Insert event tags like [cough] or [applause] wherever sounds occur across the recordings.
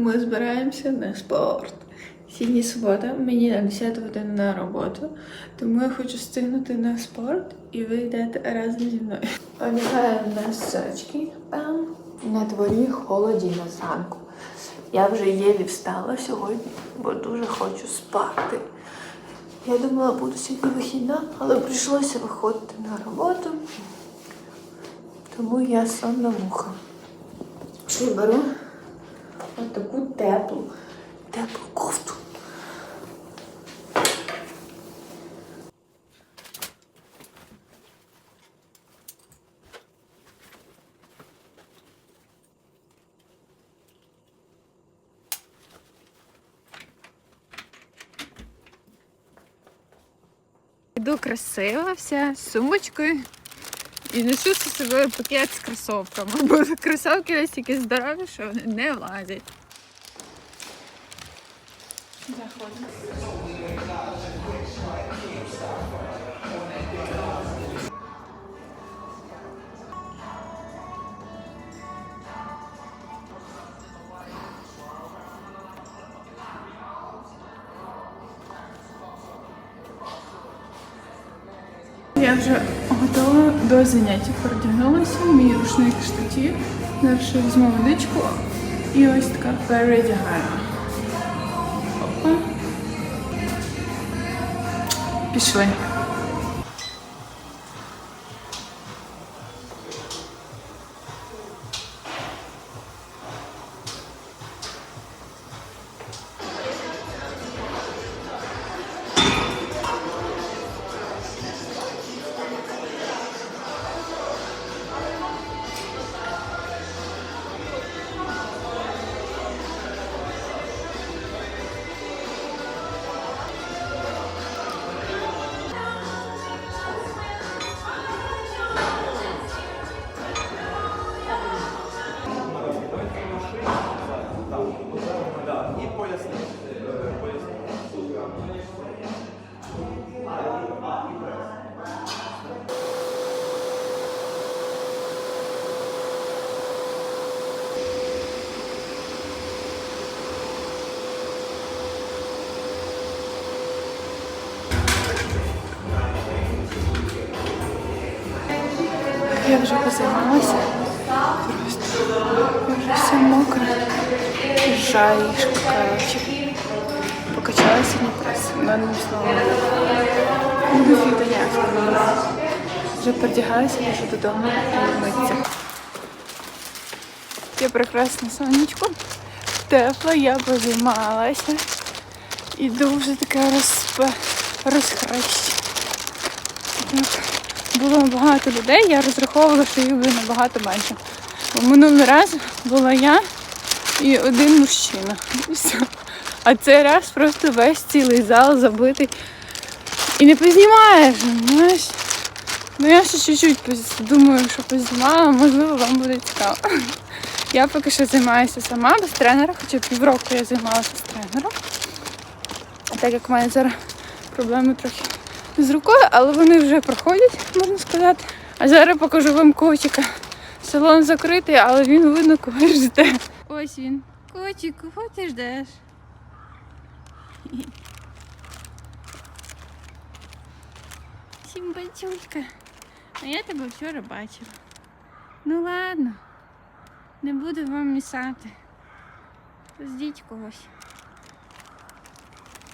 Ми збираємося на спорт. Сьогодні субота, мені на 10 годину на роботу, тому я хочу встигнути на спорт і ви йдете разом зі мною. Одягаємо носочки. Пам. На дворі холодіно зранку. Я вже єлі встала сьогодні, бо дуже хочу спати. Я думала, буду сьогодні вихідна, але прийшлося виходити на роботу. Тому я сонна муха. І беру Ось таку теплу, теплу кофту. Іду красива вся, з сумочкою. І несу з собою пакет з кросовками, бо кросовки настільки здорові, що вони не влазять. Заходимо. Я вже готова до заняття. Продягнулася, мій рушник штатів. Зараз візьму водичку і ось така передягаю. Опа. Пішли. Я вже позаймалася. Просто я вже вся мокра. Жарішка, коротше. Покачала сьогодні прес. Ну, одним словом. Буду фітоняшка. Вже передягаюся, вже додому і митися. Таке прекрасне сонечко. Тепло, я позаймалася. І дуже таке розп... розхрещена. Було багато людей, я розраховувала, що їх буде набагато менше. Бо минулий раз була я і один мужчина. І все. А цей раз просто весь цілий зал забитий. І не познімаєш, знаєш. Ну я ще чуть-чуть думаю, що познімала, можливо, вам буде цікаво. [laughs] Я поки що займаюся сама без тренера, хоча півроку я займалася з тренером. Так як в мене зараз проблеми трохи з рукою, але вони вже проходять, можна сказати. А зараз покажу вам котика. Салон закритий, але він видно, коли жде. Ось він. Котик, кого ти ждеш? Сімбачулька. А я тебе вчора бачила. Ну ладно, не буду вам місати. Ждіть когось.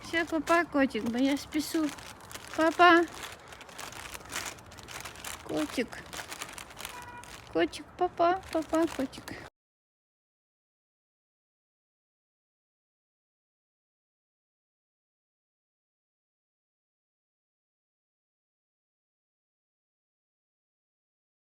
Все, папа, котик, бо я спісу. Папа. Котик. Котик, папа, папа, котик.